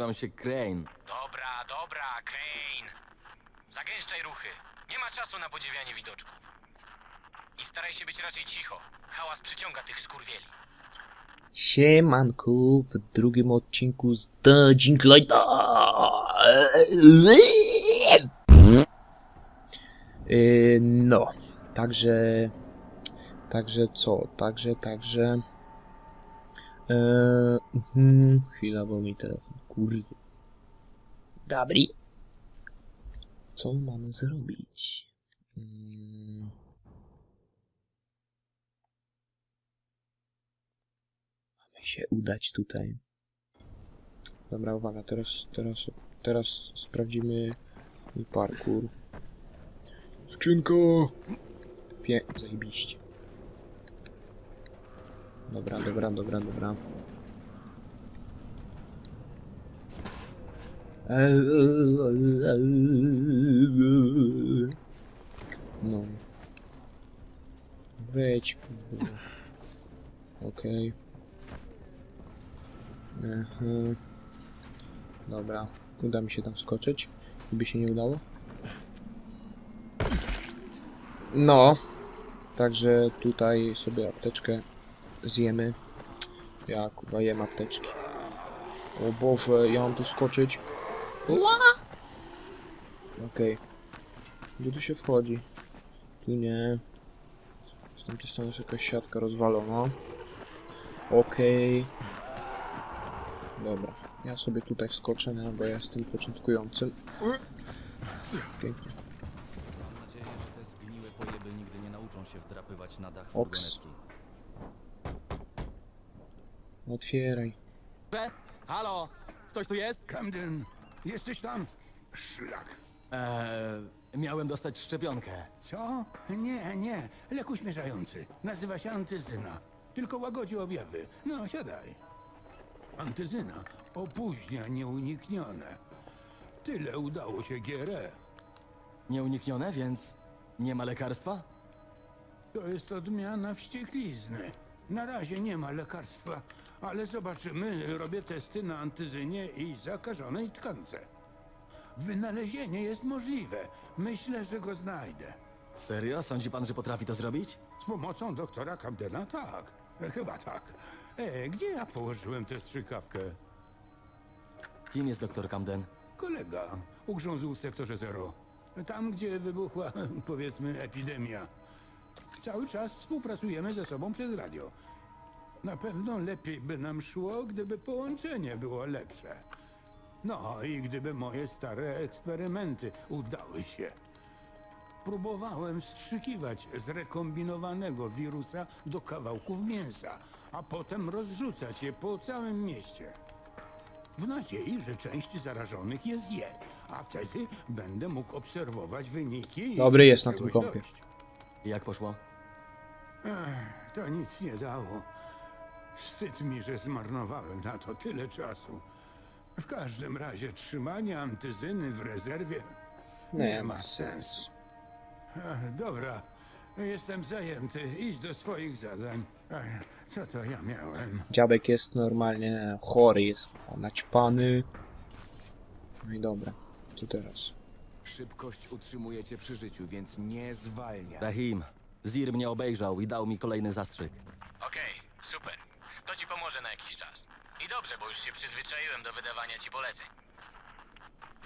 Nazywam się Crane. Dobra, dobra, Crane. Zagęszczaj ruchy. Nie ma czasu na podziwianie widoczków. I staraj się być raczej cicho. Hałas przyciąga tych skurwieli. Siemanku, w drugim odcinku z The Jinglighta. Yy, no, także, także co, także, także, yy, chwila, bo mi telefon, kurde. Dobry. Co mamy zrobić? Mm. Mamy się udać tutaj. Dobra, uwaga, teraz, teraz, teraz sprawdzimy parkour. Skrzynka! Pie... zajebiście. Dobra, dobra, dobra, dobra. No. Wejdź. Okej. Aha. Dobra, uda mi się tam skoczyć. Gdyby się nie udało. No, także tutaj sobie apteczkę zjemy. Ja kurwa jem apteczki. O Boże, ja mam tu skoczyć. Okej. Gdzie tu się wchodzi? Tu nie. Z tamtej strony jest jakaś siatka rozwalona. Okej. Dobra. Ja sobie tutaj wskoczę, no, bo ja jestem początkującym. Pięknie. Mam nadzieję, że te zgniłe pojeby nigdy nie nauczą się wdrapywać na dach Oks. furgonetki. Otwieraj. Halo? Ktoś tu jest? Camden, jesteś tam? Szlak. Eee, miałem dostać szczepionkę. Co? Nie, nie. Lek uśmierzający. Nazywa się antyzyna. Tylko łagodzi objawy. No, siadaj. Antyzyna opóźnia nieuniknione. Tyle udało się GRE. Nieuniknione, więc nie ma lekarstwa? To jest odmiana wścieklizny. Na razie nie ma lekarstwa, ale zobaczymy. Robię testy na antyzynie i zakażonej tkance. Wynalezienie jest możliwe. Myślę, że go znajdę. Serio? Sądzi pan, że potrafi to zrobić? Z pomocą doktora Camdena tak. Chyba tak. E, gdzie ja położyłem tę strzykawkę? Kim jest doktor Camden? Kolega ugrzązł w sektorze zero. Tam, gdzie wybuchła, powiedzmy, epidemia. Cały czas współpracujemy ze sobą przez radio. Na pewno lepiej by nam szło, gdyby połączenie było lepsze. No i gdyby moje stare eksperymenty udały się. Próbowałem wstrzykiwać zrekombinowanego wirusa do kawałków mięsa, a potem rozrzucać je po całym mieście. W nadziei, że część zarażonych je zje, a wtedy będę mógł obserwować wyniki. i Dobry jest na tym czegoś kąpie. dojść. I Jak poszło? Ech, to nic nie dało. Wstyd mi, że zmarnowałem na to tyle czasu. W każdym razie trzymanie antyzyny w rezerwie Nie ma sensu. Dobra, jestem zajęty. Idź do swoich zadań. Co to ja miałem? Dziadek jest normalnie chory, jest naćpany. No i dobra, co teraz? Szybkość utrzymuje cię przy życiu, więc nie zwalnia. Rahim, Zir mnie obejrzał i dał mi kolejny zastrzyk. Okej, super. To ci pomoże na jakiś czas. I dobrze, bo już się przyzwyczaiłem do wydawania ci poleceń.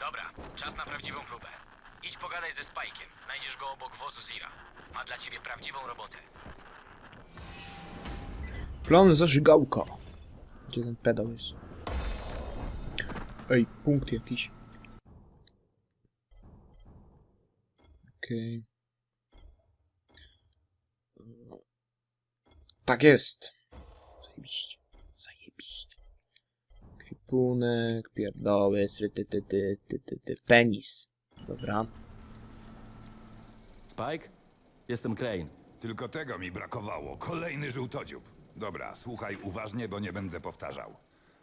Dobra, czas na prawdziwą próbę. Idź pogadaj ze Spajkiem. Znajdziesz go obok wozu Zira. Ma dla ciebie prawdziwą robotę. Plan zażygałka. Gdzie ten pedał jest? Ej, punkt jakiś. Okej. Tak jest. Zajebiście. Kwipunek, pierdoły, ty, ty, ty, ty, ty, ty, penis. Dobra. Spike? Jestem Crane. Tylko tego mi brakowało. Kolejny żółtodziób. Dobra, słuchaj uważnie, bo nie będę powtarzał.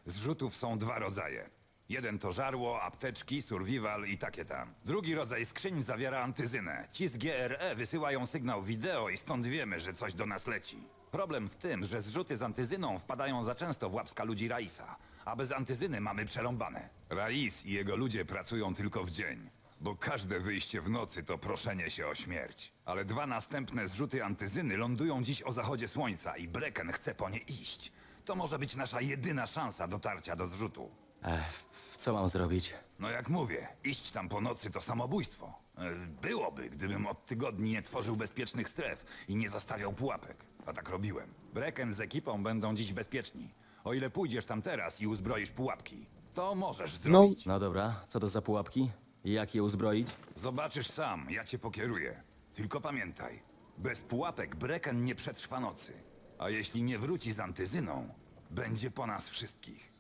Zrzutów są dwa rodzaje. Jeden to żarło, apteczki, survival i takie tam. Drugi rodzaj skrzyń zawiera antyzynę. Ci z GRE wysyłają sygnał wideo i stąd wiemy, że coś do nas leci. Problem w tym, że zrzuty z antyzyną wpadają za często w łapska ludzi Raisa, a bez antyzyny mamy przerąbane. Rais i jego ludzie pracują tylko w dzień, bo każde wyjście w nocy to proszenie się o śmierć. Ale dwa następne zrzuty antyzyny lądują dziś o zachodzie słońca i Brecken chce po nie iść. To może być nasza jedyna szansa dotarcia do zrzutu. Ech, co mam zrobić? No jak mówię, iść tam po nocy to samobójstwo. E, Byłoby, gdybym od tygodni nie tworzył bezpiecznych stref i nie zastawiał pułapek. A tak robiłem. Brecken z ekipą będą dziś bezpieczni. O ile pójdziesz tam teraz i uzbroisz pułapki, to możesz zrobić. No dobra, co to za pułapki? Jak je uzbroić? Zobaczysz sam, ja cię pokieruję. Tylko pamiętaj, bez pułapek Brecken nie przetrwa nocy. A jeśli nie wróci z antyzyną, będzie po nas wszystkich.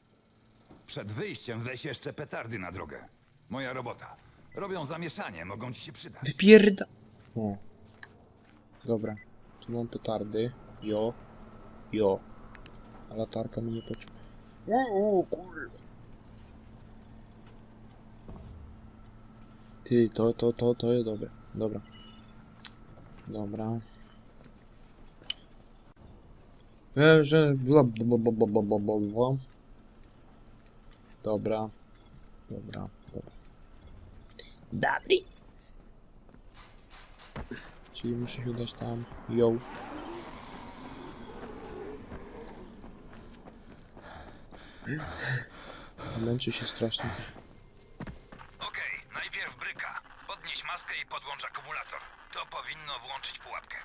Przed wyjściem weź jeszcze petardy na drogę. Moja robota. Robią zamieszanie, mogą ci się przydać. Wypierda... O. Dobra. Tu mam petardy. Jo. Jo. A latarka mi nie potrzebna. O, kurwa. Ty, to, to, to, to jest dobre. Dobra. Dobra. Wiem, że... Dobra. Dobra, dobra. Dobry. Czyli muszę się udać tam. Yo. Męczy się strasznie. Okej, najpierw bryka. Podnieś maskę i podłącz akumulator. To powinno włączyć pułapkę.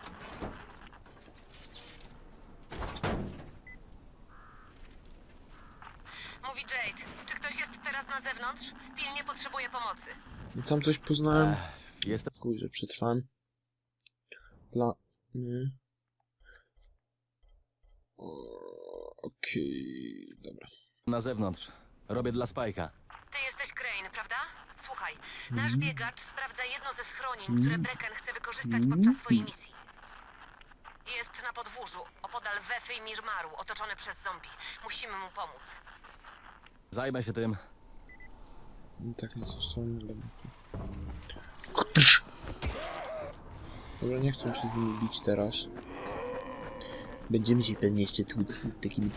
Mówi Jade. Czy ktoś jest teraz na zewnątrz? Pilnie potrzebuje pomocy. I tam coś poznałem. Jestem Chuj, że przetrwałem. Dla... Nie. O, Okej, dobra. Na zewnątrz. Robię dla Spajka. Ty jesteś Crane, prawda? Słuchaj, nasz biegacz sprawdza jedno ze schronień, które Brecken chce wykorzystać podczas swojej misji. Jest na podwórzu, opodal Wefy i Mirmaru, otoczony przez zombie. Musimy mu pomóc. Zajmę się tym. No Tak, jest są. Dobra. Dobra, nie chcę się z nimi bić teraz. Będziemy się pewnie jeszcze tłuc z takimi...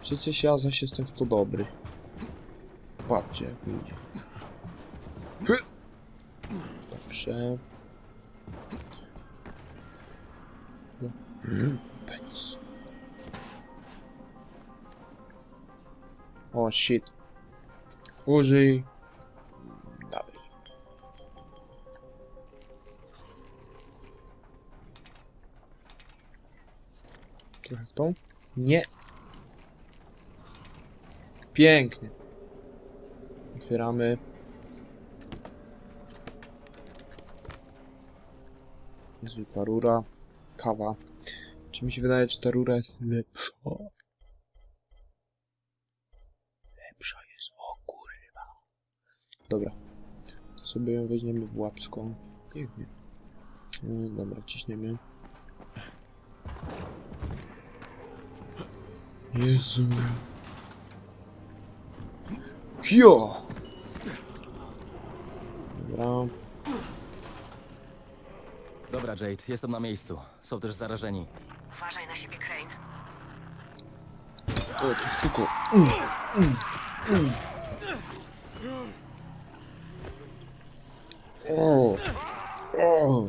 Przecież ja zaś jestem w to dobry. Patrzcie, jak idzie. Dobrze. No. Penis. O shit. Użyj. Trochę w tą? Nie. Pięknie. Otwieramy. Zwykła rura. Kawa. Czy mi się wydaje, czy ta rura jest lepsza? Lepsza jest, o kurwa. Dobra. To sobie ją weźmiemy w łapską. Pięknie. No, dobra, ciśniemy. Jezu. Jo! Dobra. Dobra, Jade, jestem na miejscu. Są też zarażeni. Uważaj na siebie, Crane. O, ty suko. O. O.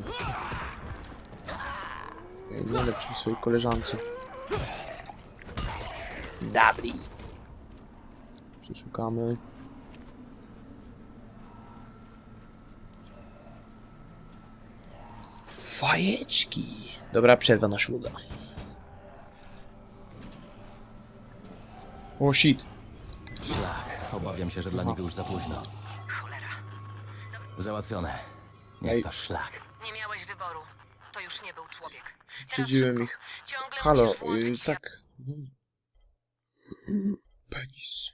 Ej, Nie lepszy swojej koleżance. Dobry. Przeszukamy. Fajeczki. Dobra, przerwa na szluga. O shit. Szlak. Obawiam się, że dla niego już za późno. Cholera. Załatwione. Ej. Niech to szlak. Nie miałeś wyboru. To już nie był człowiek. Teraz szybko. ich. Ciągle Halo, musisz y, się. tak. Penis.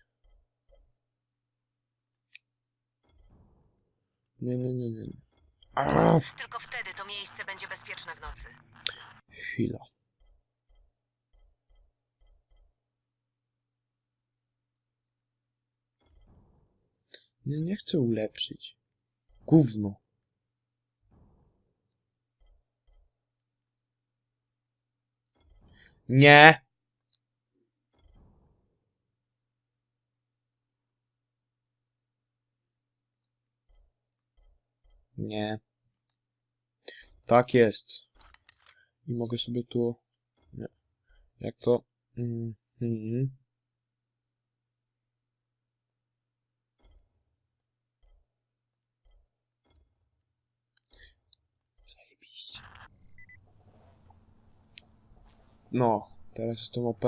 Nie, nie, nie, nie. A! Tylko wtedy to miejsce będzie bezpieczne w nocy. Chwila. Nie, nie chcę ulepszyć. Gówno. Nie! Nie. Tak jest. I mogę sobie tu... Nie. Jak to... Mm, mm. Zajebiście. No, teraz jestem OP.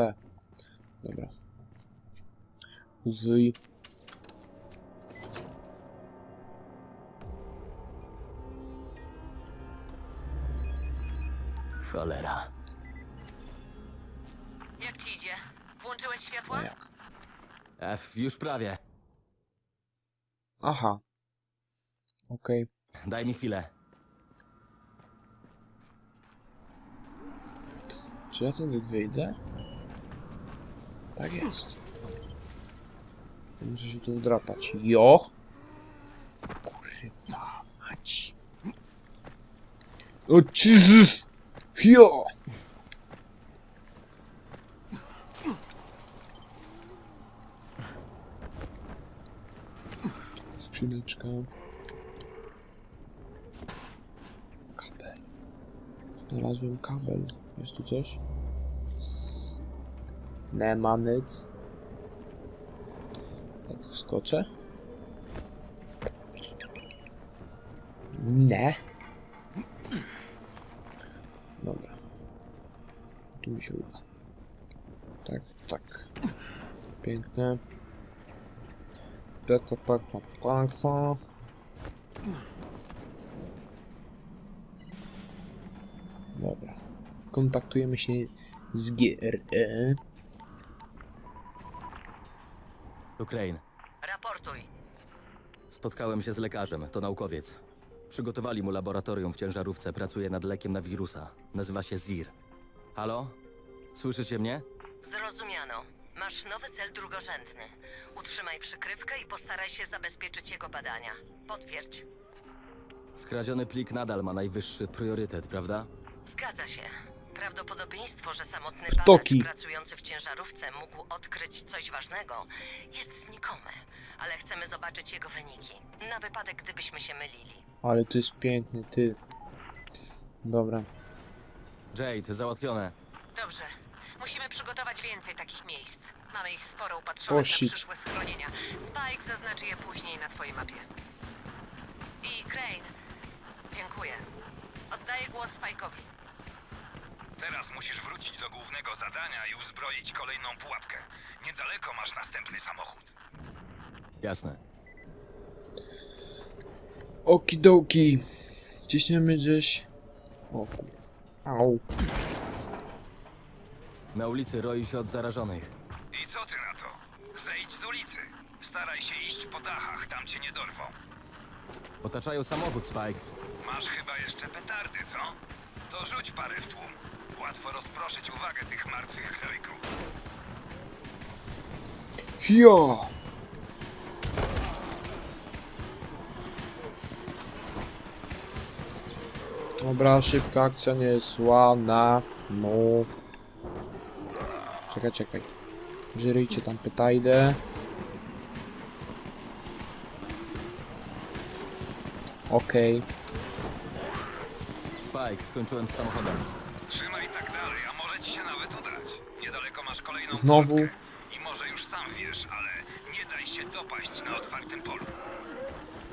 Dobra. Użyj. Cholera. Jak ci idzie? Włączyłeś światła? Nie. F, już prawie. Aha. Okej. Daj mi chwilę. Czy ja tędy wyjdę? Tak jest. Muszę się tu wdrapać. Jo! Kurwa mać. O Jezus! Jo! Skrzyneczka. Kabel. Znalazłem kabel. Jest tu coś? Nie ma nic. Ja tu wskoczę? Nie. Dobra. Tu mi się uda. Tak, tak. Piękne. Peka, peka, peka. Dobra. Kontaktujemy się z GRE. Crane. Raportuj. Spotkałem się z lekarzem, to naukowiec. Przygotowali mu laboratorium w ciężarówce, pracuje nad lekiem na wirusa. Nazywa się ZIR. Halo? Słyszycie mnie? Zrozumiano. Masz nowy cel drugorzędny. Utrzymaj przykrywkę i postaraj się zabezpieczyć jego badania. Potwierdź. Skradziony plik nadal ma najwyższy priorytet, prawda? Zgadza się. Prawdopodobieństwo, że samotny Toki. badacz pracujący w ciężarówce mógł odkryć coś ważnego, jest znikome. Ale chcemy zobaczyć jego wyniki. Na wypadek, gdybyśmy się mylili. Ale to jest piękny, ty. Dobra. Jade, załatwione. Dobrze. Musimy przygotować więcej takich miejsc. Mamy ich sporo upatrzonych na przyszłe schronienia. Spike zaznaczy je później na twojej mapie. I Crane. Dziękuję. Oddaję głos Spike'owi. Teraz musisz wrócić do głównego zadania i uzbroić kolejną pułapkę. Niedaleko masz następny samochód. Jasne. Okidoki. Ciśniemy gdzieś. O kur... Au. Na ulicy roi się od zarażonych. I co ty na to? Zejdź z ulicy. Staraj się iść po dachach, tam cię nie dorwą. Otaczają samochód, Spike. Masz chyba jeszcze petardy, co? To rzuć parę w tłum. Łatwo rozproszyć uwagę tych martwych heroików. Jo! Dobra, szybka akcja nie jest zła na... No... Czekaj, czekaj. Żyryjcie tam pytajdę. Okej. Spike, skończyłem z samochodem. Trzymaj tak dalej, a może ci się nawet udać. Niedaleko masz kolejną Znowu? I może już sam wiesz, ale nie daj się dopaść na otwartym polu.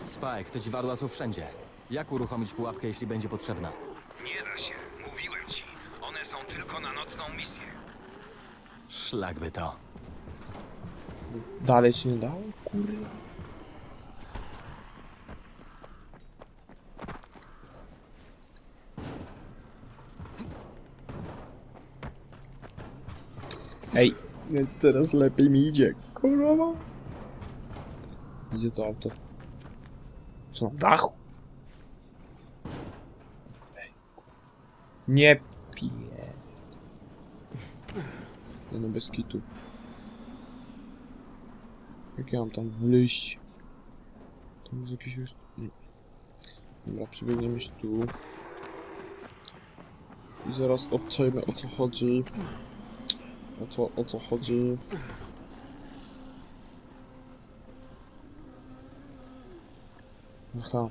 Spike, te dziwadła są wszędzie. Jak uruchomić pułapkę, jeśli będzie potrzebna? Nie da się, mówiłem ci. One są tylko na nocną misję. Szlak by to. Dalej się nie dało? Kurwa. Ej, nie, teraz lepiej mi idzie. Kurwa. Idzie to auto. Co na dachu? Ej. Nie pije. Nie no, bez kitu. Jak ja mam tam wyjść? Tam jest jakiś już... nie. Dobra, przebiegniemy się tu. I zaraz obczajmy o co chodzi. O co, o co chodzi? Aha.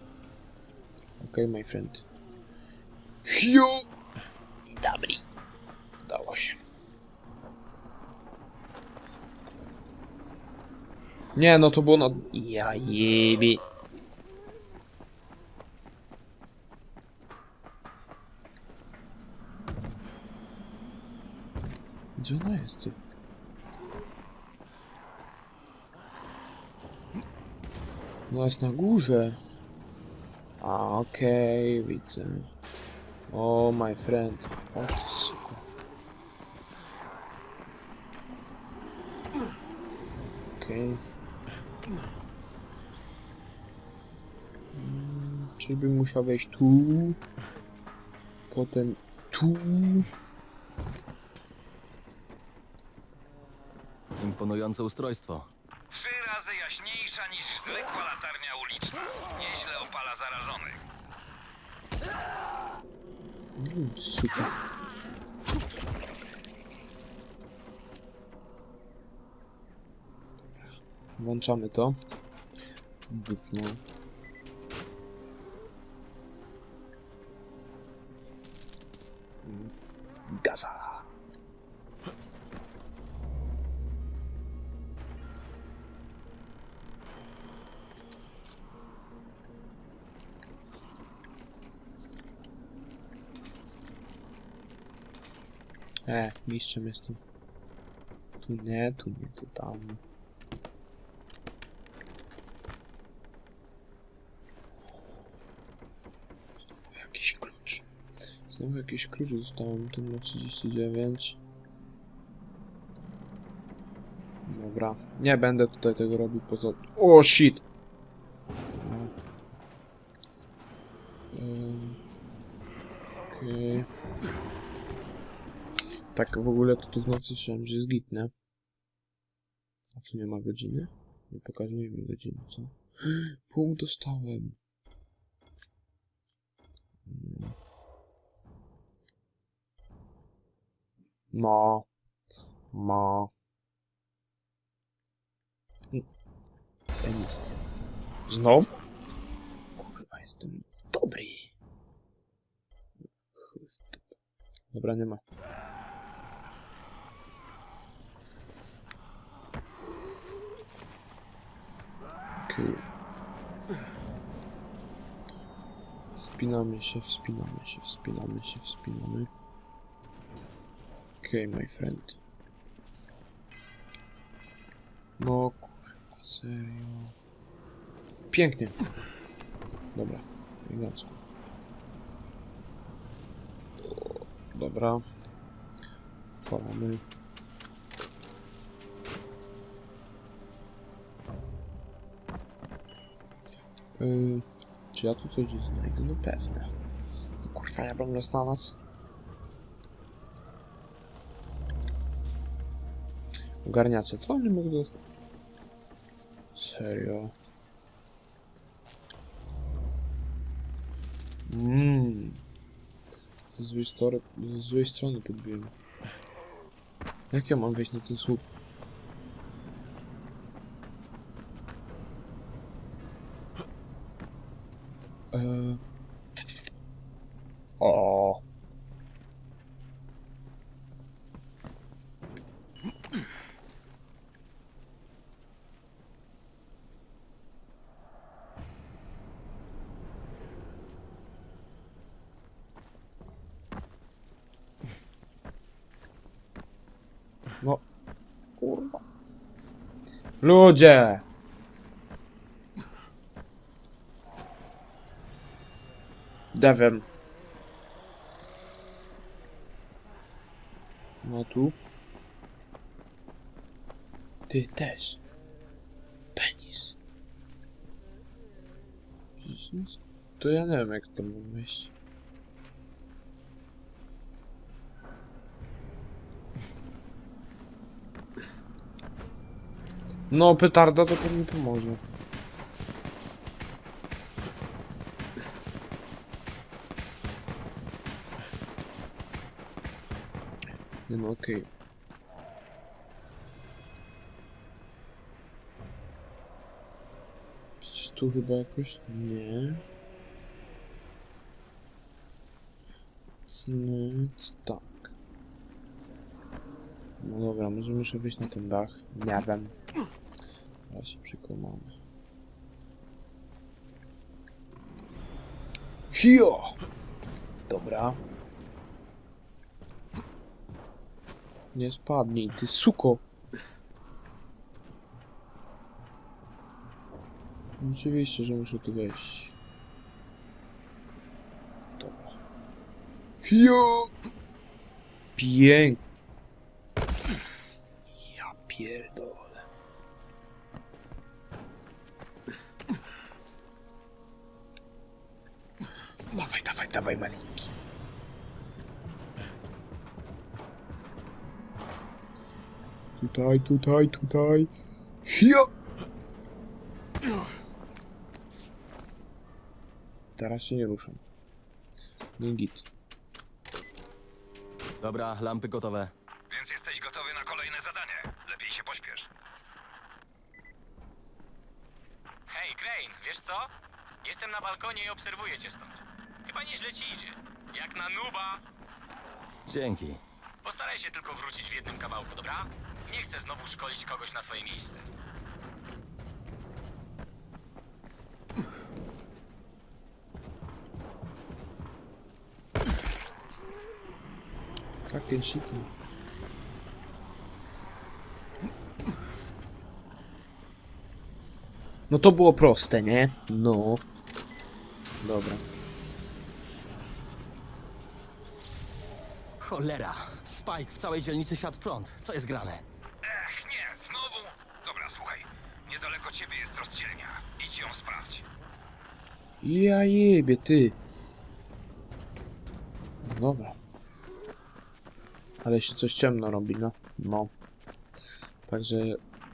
Okej, my friend. Hio! Dobry. Udało się. Nie, no to było na... Ja jebie. Gdzie ona jest? ty? Ona jest na górze. A, okej, widzę. O, my friend. O, ty suko. Okej. Mm, Czyli bym musiał wejść tu. Potem tu. Imponujące ustrojstwo. Trzy razy jaśniejsza niż zwykła latarnia uliczna. Nieźle opala zarażonych. Mm, Super. Włączamy to. Gówno. Mistrzem jestem. Tu nie, tu nie, tu tam. Znowu jakiś klucz. Znowu jakiś klucz dostałem, ten na 39. Dobra, nie będę tutaj tego robił poza... O, shit! Dobra. Ym, Okej. Tak w ogóle to tu w nocy słyszałem, że jest git, nie? A tu nie ma godziny? Nie pokazuje mi godziny, co? Punkt dostałem. Mm. No. Ma. Mm. Penis. Znowu? Kurwa, jestem dobry. Dobra, nie ma. Wspinamy się, wspinamy się, wspinamy się, wspinamy. Okej, my friend. No kurwa, serio. Pięknie. Dobra, elegancko. Dobra. Palamy. Yy, czy ja tu coś znajdę? No pewnie. No kurwa, ja bym nas. Ogarniacze, co oni mogą dostać? Serio? Mmm. Ze złej, story, ze złej strony podbiłem. Jak ja mam wejść na ten słup? Eee. O. No. Kurwa. Ludzie! Devem. No tu. Ty też. Penis. To ja nie wiem jak to mam. No, petarda to pewnie pomoże. Nie no, okej. Okay. Przecież tu chyba jakoś... Nie. Cnąć tak. No dobra, może muszę wyjść na ten dach. Nie wiem. Ja się przekonam. Hio! Dobra. Nie spadnij, ty suko! Oczywiście, że muszę tu wejść. Dobra. Hio! Pięk! Ja pierdolę. Dawaj, dawaj, dawaj, malinki. Tutaj, tutaj, tutaj. Hio! Teraz się nie ruszam. Nie git. Dobra, lampy gotowe. Więc jesteś gotowy na kolejne zadanie. Lepiej się pośpiesz. Hej, Crane, wiesz co? Jestem na balkonie i obserwuję cię stąd. Chyba nieźle ci idzie. Jak na nuba. Dzięki. Postaraj się tylko wrócić w jednym kawałku, dobra? Nie chcę znowu szkolić kogoś na twoje miejsce. Fucking shit. No to było proste, nie? No. Dobra. Cholera! Spike w całej dzielnicy siadł prąd. Co jest grane? Ech, nie, znowu. Dobra, słuchaj. Niedaleko ciebie jest rozdzielnia. Idź ją sprawdź. Ja jebie, ty. No dobra. Ale się coś ciemno robi, no. No. Także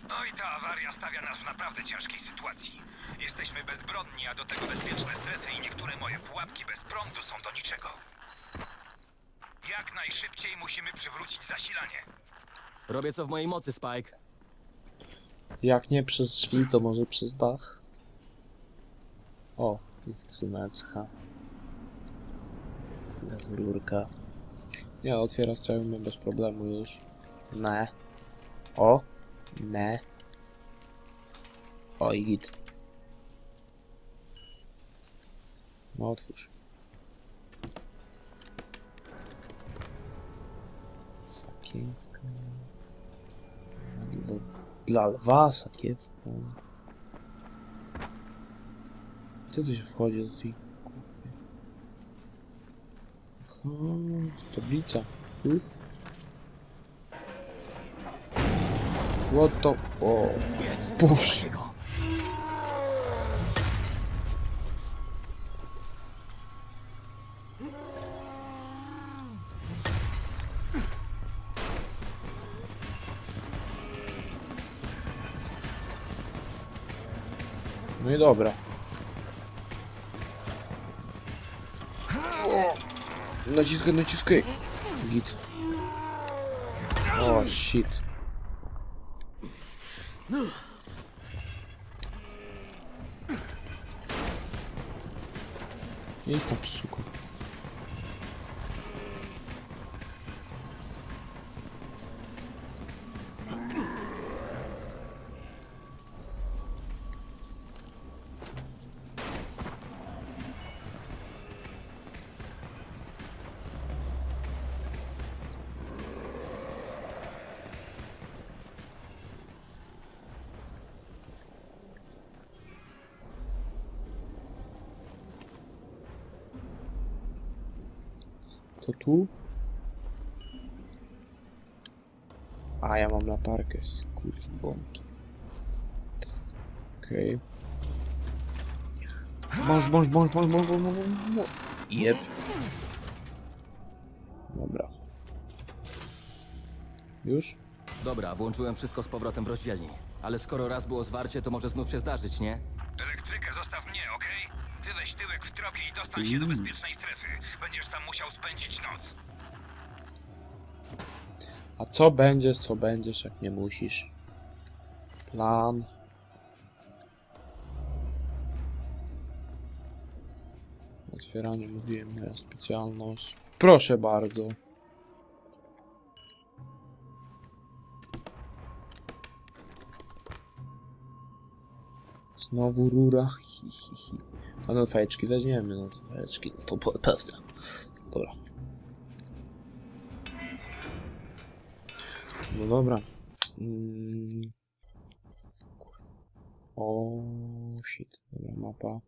No i ta awaria stawia nas w naprawdę ciężkiej sytuacji. Jesteśmy bezbronni, a do tego bezpieczne strefy i niektóre moje pułapki bez prądu są do niczego. Jak najszybciej musimy przywrócić zasilanie. Robię co w mojej mocy, Spike. jak nie przez drzwi, to może przez dach. O, jest skrzyneczka. Bez rurka. Nie, otwierać trzeba umie bez problemu już. Ne. O. Ne. O, i git. No otwórz. Sakiewka. Dla lwa sakiewka. Co tu się wchodzi do tej kuchni? Aha, tablica. Tu? What the... O, Boże. No i dobra. Naciskaj, naciskaj. Git. O, shit. Idź tam, suko. Latarkę, skurwibąki. Okej. Mąż, mąż, mąż, mąż, mąż, mąż, mąż, mąż. Jeb. Dobra. Już? Dobra, włączyłem wszystko z powrotem w rozdzielni. Ale skoro raz było zwarcie, to może znów się zdarzyć, nie? Elektrykę zostaw mnie, okej? Ty weź tyłek w tropie i dostań się do bezpiecznej strefy. Będziesz tam musiał spędzić noc. A co będziesz, co będziesz, jak nie musisz? Plan. Otwieranie, mówiłem, moja specjalność. Proszę bardzo. Znowu rura. Hi, hi, hi. A no fajeczki weźmiemy, no fajeczki, no to pewnie. Dobra. No dobra. Mm. O shit. Dobra, mapa.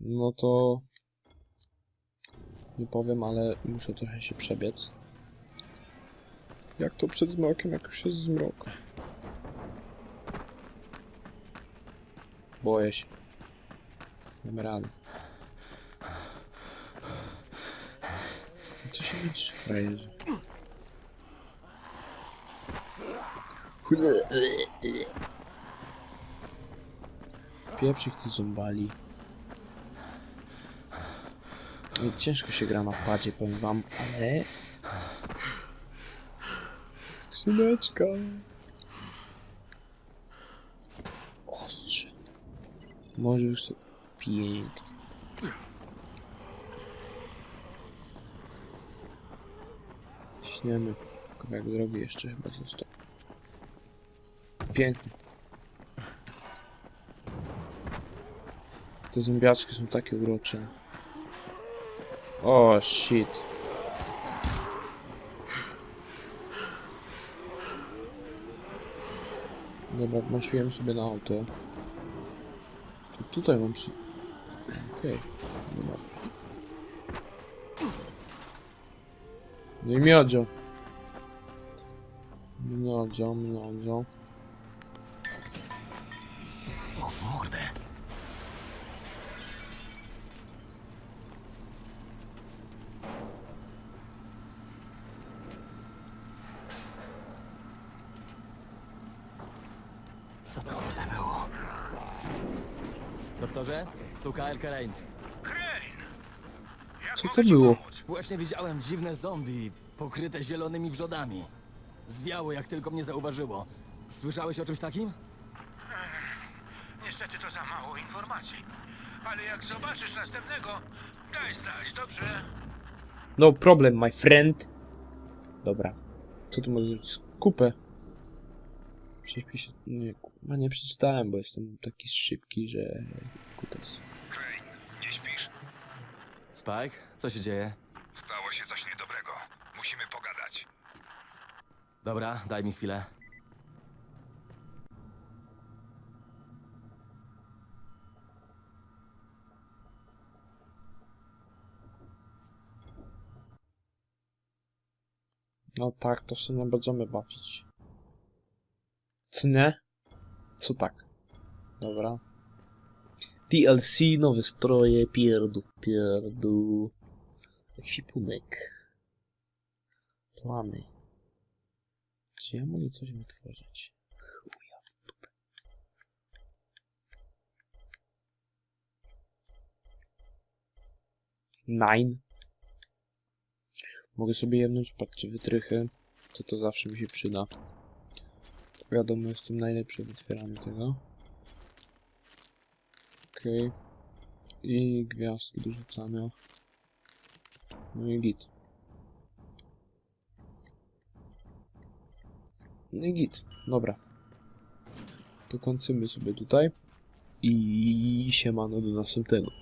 No to nie powiem, ale muszę trochę się przebiec. Jak to przed zmrokiem, jak już jest zmrok? Boję się. Mamy radę. Co się liczy, frajerze? Pieprz ich ty zombali. No, Ciężko się gra na padzie, powiem wam, ale... Skrzyneczka. Ostrze. Może już. Pięknie. Ciśniemy. Kawałek drogi jeszcze chyba został. Pięknie. Te zombiaczki są takie urocze. O, shit. Dobra, wmasiłem sobie na auto. To tutaj mam przy... Okej, dobra. No i miodzio. Miodzio, miodzio. O kurde. Co to kurde było? Doktorze, tu Kane. Crane! Co to było? Właśnie widziałem dziwne zombie, pokryte zielonymi wrzodami. Zwiało, jak tylko mnie zauważyło. Słyszałeś o czymś takim? Niestety to za mało informacji. Ale jak zobaczysz następnego, daj znać, dobrze? No problem, my friend. Dobra. Co tu może być? Kupę. Prześpi się... Nie, kurwa, nie przeczytałem, bo jestem taki szybki, że... Kutas. Crane, nie śpisz? Spike, co się dzieje? Stało się coś niedobrego. Musimy pogadać. Dobra, daj mi chwilę. No tak, to się nie będziemy bawić. Co nie? Co tak? Dobra. DLC, nowe stroje, pierdu, pierdu. Ekwipunek. Plany. Czy ja mogę coś wytworzyć? Chuja w dupę. Nine. Mogę sobie jemnąć, patrzcie, wytrychy. Co to zawsze mi się przyda. Wiadomo, jestem najlepszy w otwieraniu tego. Okej. I gwiazdki do rzucania. No i git. No i git. Dobra. To kończymy sobie tutaj. I siemano do następnego.